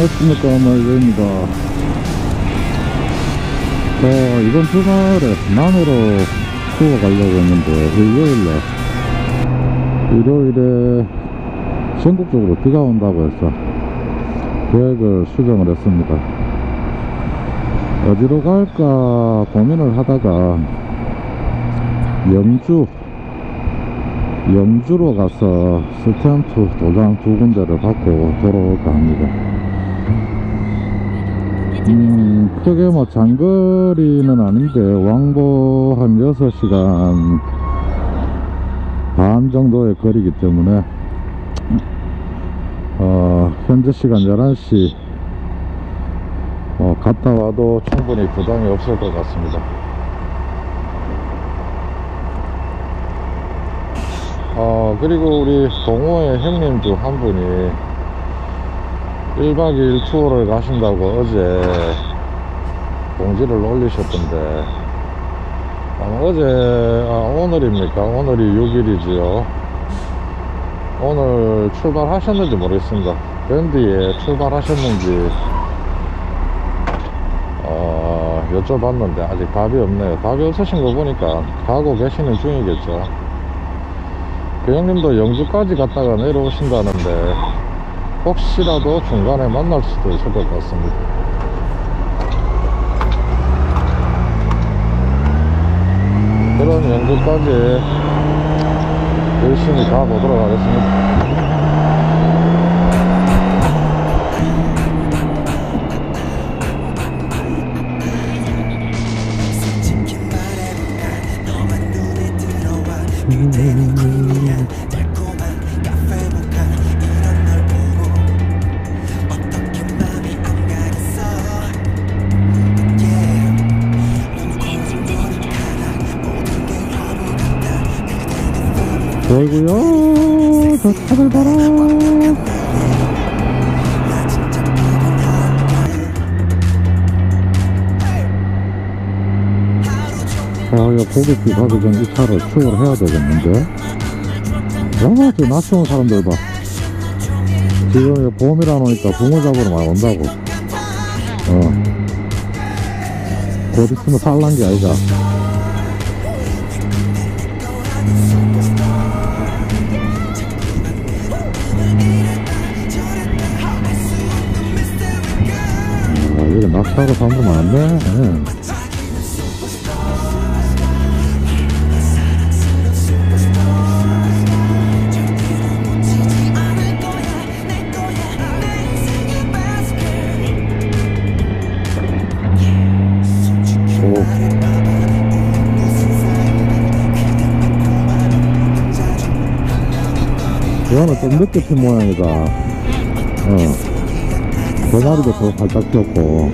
안녕하십니까? 말입니다. 자 이번 주말에 남해로 투어 가려고 했는데 일요일날. 일요일에 전국적으로 비가 온다고 해서 계획을 수정을 했습니다. 어디로 갈까 고민을 하다가 영주 영주로 가서 스탬프 도장 두 군데를 받고 돌아올까 합니다 음, 크게 뭐 장거리는 아닌데 왕복 한 6시간 반 정도의 거리기 때문에 어, 현재 시간 11시. 어, 갔다 와도 충분히 부담이 없을 것 같습니다. 어, 그리고 우리 동호회 형님 중 한 분이 1박 2일 투어를 가신다고 어제 공지를 올리셨던데 아마 어제 아, 오늘입니까? 오늘이 6일이지요. 오늘 출발하셨는지 모르겠습니다. 밴드에 출발하셨는지 어, 여쭤봤는데 아직 답이 없네요. 답이 없으신 거 보니까 가고 계시는 중이겠죠. 그 형님도 영주까지 갔다가 내려오신다는데 혹시라도 중간에 만날 수도 있을 것 같습니다. 그럼 영주까지 열심히 가보도록 하겠습니다. 솔 아, 야, 고깃집 가기 전 이 차를 추월을 해야 되겠는데? 야, 저 낯이 온 사람들 봐. 지금 이거 봄이라 노니까 붕어 잡으러 많이 온다고. 어. 곧 있으면 살란 게 아이가. 아, 여기 낚시하러 사람들 많네. 이거는 좀 늦게 핀 모양이다. 어. 두 마리도 더 발딱 피었고.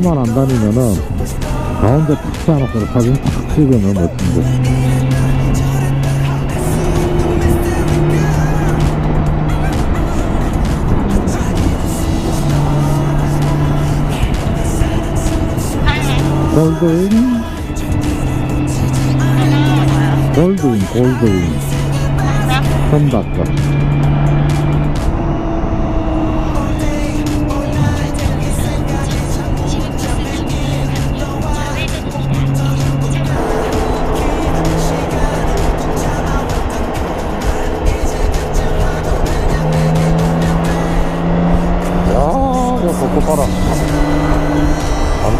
차만 안 다니면은 가운데 탁 쌓아놓고 사진 탁 찍으면 멋진데. 골드인 골드인 골드인 홈다카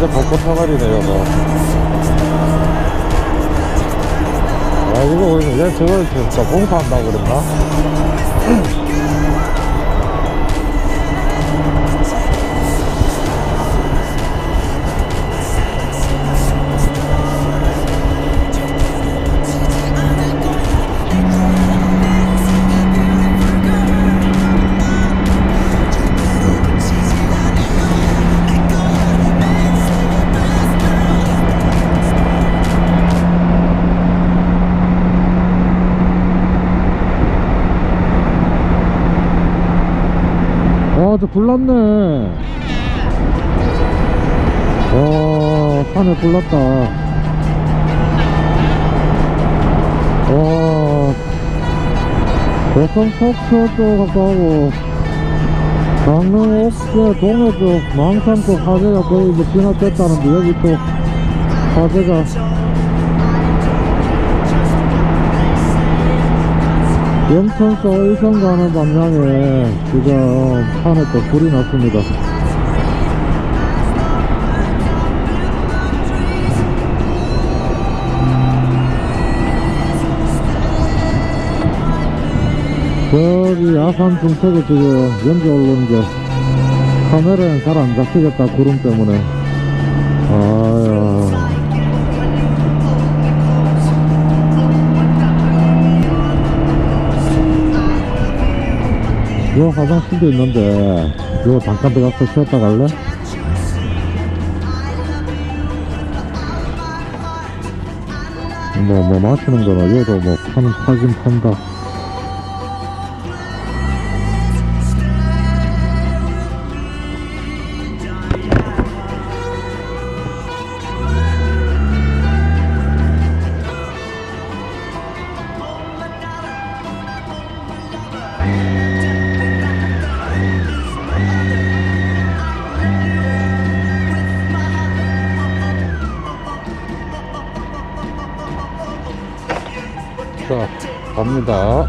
완전 벚꽃 사가리네, 이거. 야, 이거 오늘 얘 저걸 진짜 봉사한다고 그랬나? 불났네. 와 산에 불났다. 와. 대성 속초 쪽 가까우고 강릉 옥새 동해 쪽 망산 쪽 화재가 거의 뭐 진압됐다는데 여기 또 화재가 영천서 의성 가는 방향에 지금 산에 또 불이 났습니다. 저기 야산 중턱에 지금 연기 올라오는데 카메라엔 잘 안 잡히겠다 구름 때문에 요 화장실도 있는데 요 잠깐 들어가서 쉬었다 갈래? 뭐, 뭐 마시는 거나 요도 뭐 판, 파긴 판다 갑니다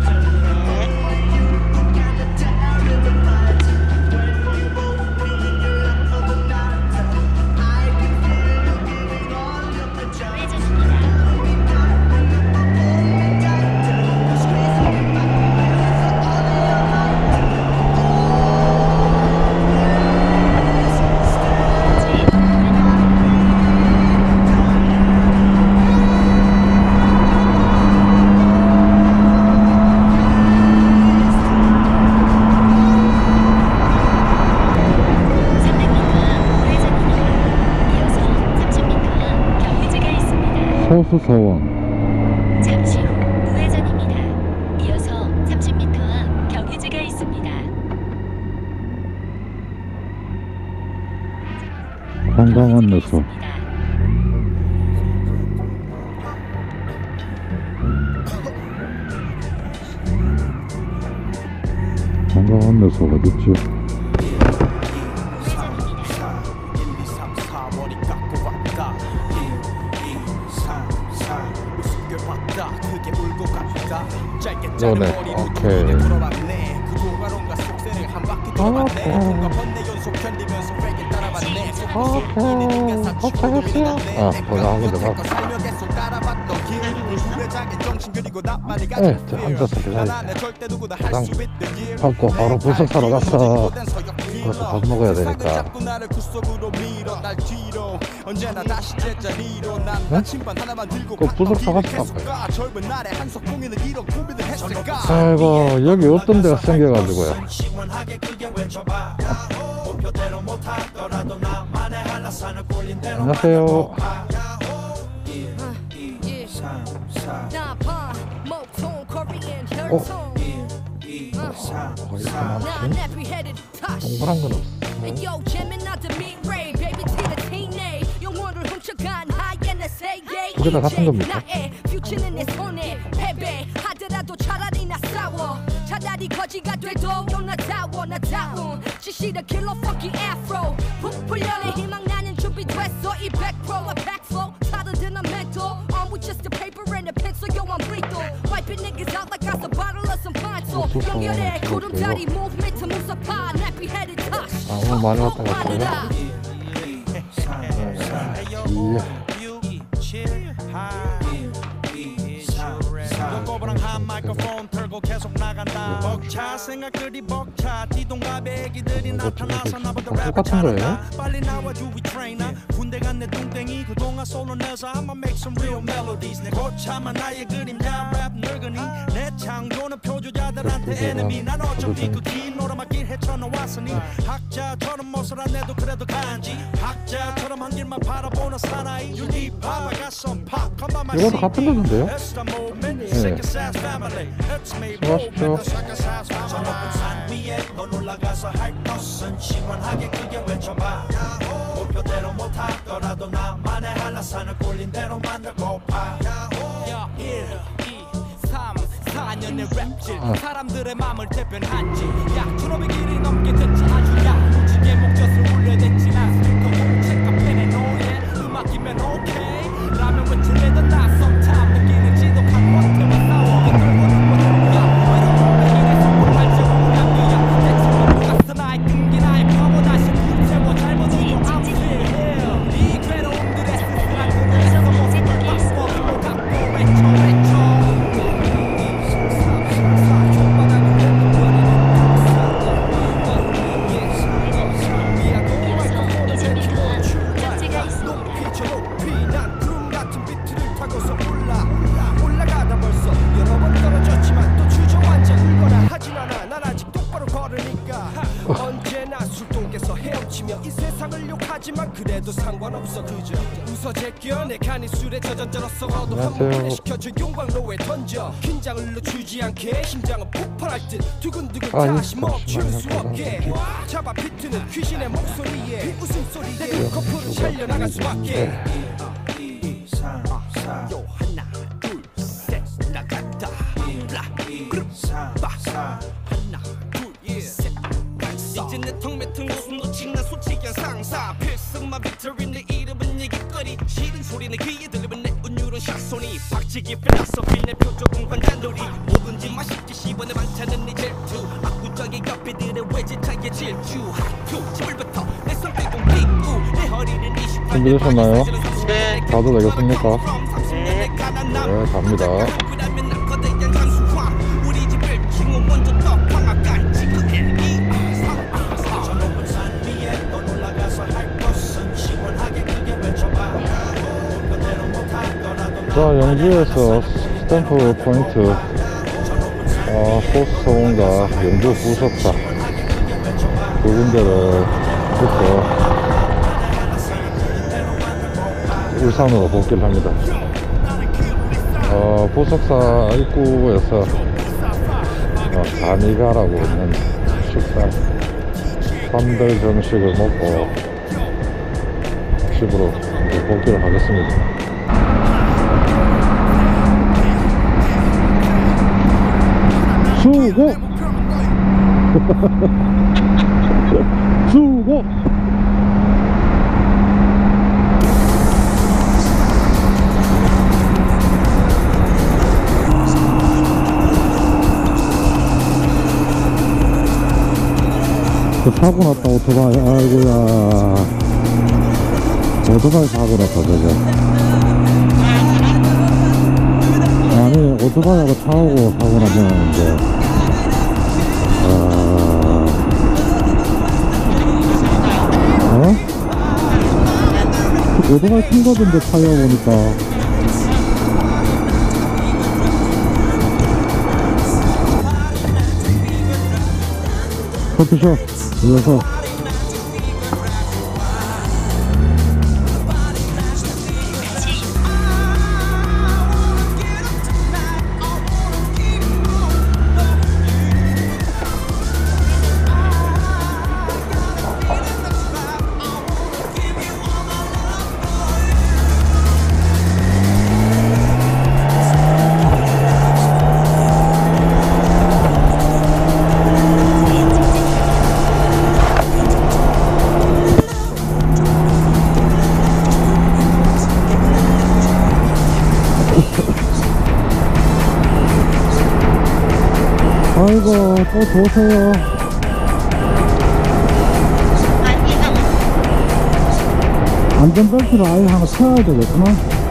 소수서원 잠시 후 우회전입니다. 이어서 30m 앞 경유지가 있습니다. 관광 안내소 관광 안내소가 어딨 의 정신 그리고 나만의 네, 가진 저 길. 앉아서 기다려. 길 받고 바로 부석 사러 갔어. 그래서 밥 먹어야 되니까. 네? 그 부석 했을까 아이고 여기 어떤 데가 생겨가지고요 안녕하세요 Oh. tone. 어, 이렇게 많지? nappy-headed tush. 동그란 건 없어 And yo, jamming out the meat ray, baby T the teenage. 영혼을 훔쳐간 INSA, yeah. 그게 다 같은 겁니까? 나의 퓨처는 내 손에 패배하더라도 차라리 나 싸워. 차라리 거지가 돼도 나다워 나다운 지시를 킬러 funky afro. 북풀려내 희망 나는 준비됐어 이 100%와 backflow. Tighter than a mental. Armed with just a paper and a pencil, yo I'm lethal. Wiping niggas out like 연결해. 아 오늘 많이 왔다? 아니다. 이야 꼬부랑 한 마이크폰 털고 계속 나간다 벅차 생각들이 벅차 뒤동갑의 애기들이 나타나서 나보다 어, 랩을 똑같은 거예요? 잘한다 빨리 나와줘 위 트레이너 간내 뚱땡이. 그동안 솔로 내서 I'ma make some real melodies. 내 고참한 나의 그림자 랩 늙은이. 내 창조는 표주자들한테 enemy. 난 어차피 그긴 오르막길 헤쳐나왔으니. 학자처럼 못을 안 내도 그래도 간지. 학자처럼 한 길만 바라보는 사나이. You need pop I got some pop. Come by my 이것도 같은 the. 네. family. It's me, the second size family. 저 높은 산 위에 넌 올라가서 할 것은 시원하게 크게 외쳐봐. 목표대로 못하 더라도 나만의 한라산을 꼴린 대로 만들고파. 야, 1, 2, 3, 4년의 랩질 사람들의 마음을 대변한 지약 준업의 길이 넘게 됐지 아주 야무지게 목젖을 올려댔지 난 스피커 홈책 카페네 노예 음악이면 오케이 세상을 욕하지만 그래도 상관없어 그저. 웃어 제껴 내 간이 술에 젖어들었어. 너도 안녕하세요. 한번 시켜줘 용광로에 던져. 긴장을 늦추지 않게 심장은 폭발할 듯. 두근두근 아, 다시 예. 멈출 수. 없게. 잡아 비트는 귀신의 목소리에. 그 웃음소리에 내 눈꺼풀을 살려나갈 수밖에. 요 하나 둘셋 나간다. 블라 그룹 바. 하나 둘셋 이제 내통 매통 웃음 놓친 난 솔직한 상사 필승만 비틀인 내 이름은 얘기거리 싫은 소리는 귀에 들리면 내 운율은 샷소니 박치기 필라소피 내 표적은 관자놀이 뭐든지 맛있게 씹어 내 반찬은 네 질투 압구정의 옆에들의 외제차의 질주 하투 집을부터 내 손등은 삐꾸 내 허리는 28 준비되셨나요? 네. 가도 되겠습니까? 네, 네, 갑니다. 영주에서 스탬프 포인트, 어, 포스터원과 영주 부석사 두 군데를 붙어 울산으로 복귀를 합니다. 어, 부석사 입구에서 어, 가미가라고 있는 식당 선들 정식을 먹고 집으로 복귀를 하겠습니다. 수고! 수고! 그 사고 났다 오토바이 아이고야 오토바이 사고 났다 저거 오토바이하고 차오고 사고 나셨는데. 아... 어? 오토바이 큰 거던데 타이어 보니까. 커피숍 이어서 아이고 또 도세요 안전벨트를 아예 하나 쳐야 되겠구나